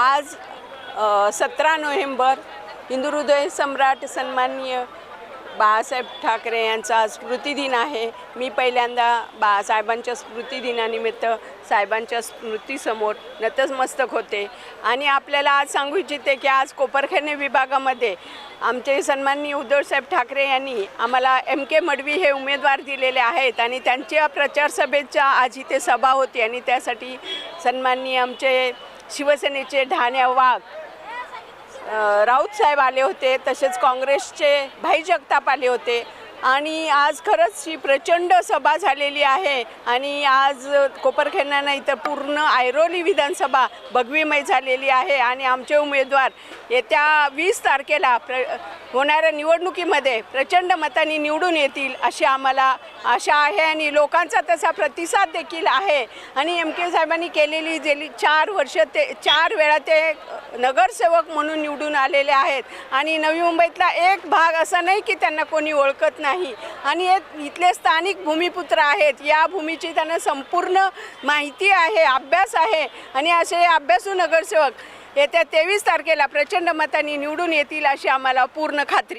आज सतरा नोव्हेंबर हिंदू हृदय सम्राट सन्माननीय बाळासाहेब ठाकरे यांचा स्मृतिदिन आहे. मी पहिल्यांदा बाळासाहेबांच्या स्मृतिदिनानिमित्त साहेबांच्या स्मृतीसमोर नतमस्तक होते. आणि आपल्याला आज सांगू इच्छिते की आज कोपरखैरणे विभागामध्ये आमचे सन्माननीय उद्धवसाहेब ठाकरे यांनी आम्हाला एम के मडवी हे उमेदवार दिलेले आहेत आणि त्यांच्या प्रचार सभेच्या आज इथे सभा होती आणि त्यासाठी सन्माननीय आमचे शिवसेनेचे ढाण्या वाघ राऊत साहेब आले होते तसेच काँग्रेसचे भाई जगताप आले होते. आणि आज खरंच ही प्रचंड सभा झालेली आहे. आणि आज कोपरखेरणानं इथं पूर्ण ऐरोली विधानसभा भगवीमय झालेली आहे. आणि आमचे उमेदवार येत्या वीस तारखेला प्र होणाऱ्या निवडणुकीमध्ये प्रचंड मतांनी निवडून येतील अशी आम्हाला आशा आहे. आणि लोकांचा तसा प्रतिसाद देखील आहे. आणि एम के साहेबांनी केलेली गेली चार वर्ष ते चार वेळा ते नगरसेवक म्हणून निवडून आलेले आहेत. आणि नवी मुंबईतला एक भाग असा नाही की त्यांना कोणी ओळखत नाही. आणि हे इथले स्थानिक भूमिपुत्र आहेत. या भूमीची त्यांना संपूर्ण माहिती आहे अभ्यास आहे. आणि असे अभ्यासू नगरसेवक येत्या तेवीस तारखेला प्रचंड मतांनी निवडून येतील अशी आम्हाला पूर्ण खात्री.